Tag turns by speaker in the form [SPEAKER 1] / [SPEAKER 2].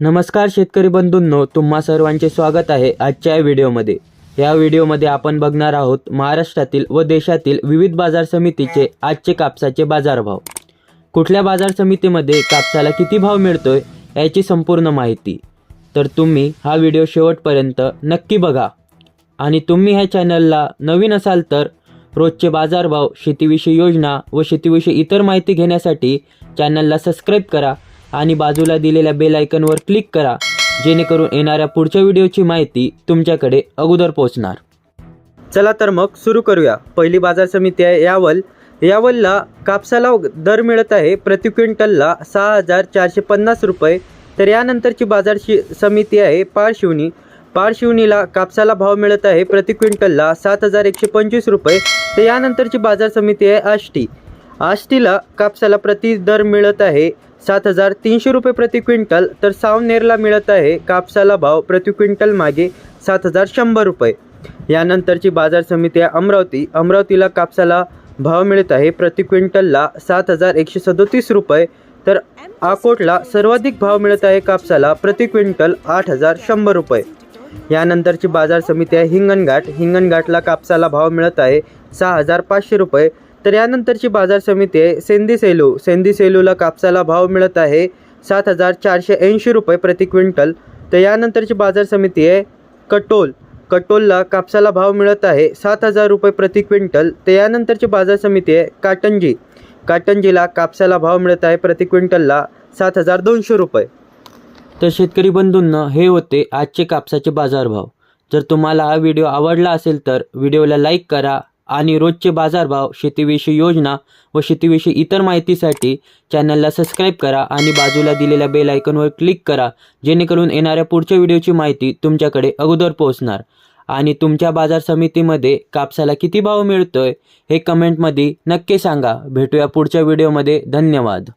[SPEAKER 1] नमस्कार शेतकरी बंधूंनो तुम्हा सर्वांचे स्वागत आहे आजच्या या व्हिडिओमध्ये. या व्हिडिओमध्ये आपण बघणार आहोत महाराष्ट्रातील व देशातील विविध बाजार समितीचे आजचे कापसाचे बाजारभाव. कुठल्या बाजार समितीमध्ये कापसाला किती भाव मिळतोय याची संपूर्ण माहिती. तर तुम्ही हा व्हिडिओ शेवटपर्यंत नक्की बघा. आणि तुम्ही ह्या चॅनलला नवीन असाल तर रोजचे बाजारभाव शेतीविषयी योजना व शेतीविषयी इतर माहिती घेण्यासाठी चॅनलला सबस्क्राईब करा आणि बाजूला दिलेल्या बेल आयकनवर क्लिक करा जेणेकरून येणाऱ्या पुढच्या व्हिडिओची माहिती तुमच्याकडे अगोदर पोहोचणार. चला तर मग सुरू करूया. पहिली बाजार समिती आहे यावल. यावलला कापसाला दर मिळत आहे. प्रति क्विंटलला सहा हजार चारशे पन्नास रुपये. तर यानंतरची बाजार शि समिती आहे पारशिवनी. पारशिवनीला कापसाला भाव मिळत आहे. प्रति क्विंटलला सात हजार एकशे पंचवीस रुपये. तर यानंतरची बाजार समिती आहे आष्टी. आष्टीला कापसाला प्रति दर मिळत आहे सात हजार तीनशे रुपये प्रति क्विंटल तर सावनेरला मिळत आहे कापसाला भाव प्रति क्विंटल मागे सात हजार शंभर रुपये. यानंतरची बाजार समिती आहे अमरावती. अमरावतीला कापसाला भाव मिळत आहे प्रति क्विंटलला सात हजार एकशे सदोतीस रुपये तर आकोटला सर्वाधिक भाव मिळत आहे कापसाला प्रति क्विंटल आठ हजार शंभर रुपये. यानंतरची बाजार समिती आहे हिंगणघाट. हिंगणघाटला कापसाला भाव मिळत आहे सहा हजार पाचशे रुपये तर यानंतरची बाजार समिती आहे. सेंदी सेलू. सेंदी सेलूला कापसाला भाव मिळत आहे. सात हजार चारशे ऐंशी रुपये प्रति क्विंटल. तर यानंतरची बाजार समिती आहे. कटोल. कटोलला कापसाला भाव मिळत आहे. सात हजार रुपये प्रति क्विंटल. तर यानंतरची बाजार समिती आहे. काटंजी. काटंजीला कापसाला भाव मिळत आहे प्रति क्विंटलला सात हजार दोनशे रुपये. तर शेतकरी बंधूंना हे होते आजचे कापसाचे बाजारभाव जर तुम्हाला हा व्हिडिओ आवडला असेल तर व्हिडिओला लाईक करा आणि रोजचे बाजारभाव शेतीविषयी योजना व शेतीविषयी इतर माहितीसाठी चॅनलला सबस्क्राईब करा आणि बाजूला दिलेल्या बेल आयकॉनवर क्लिक करा जेणेकरून येणाऱ्या पुढच्या व्हिडिओची माहिती तुमच्याकडे अगोदर पोहोचणार. आणि तुमच्या बाजार समितीमध्ये कापसाला किती भाव मिळतोय हे कमेंटमध्ये नक्की सांगा. भेटूया पुढच्या व्हिडिओमध्ये धन्यवाद.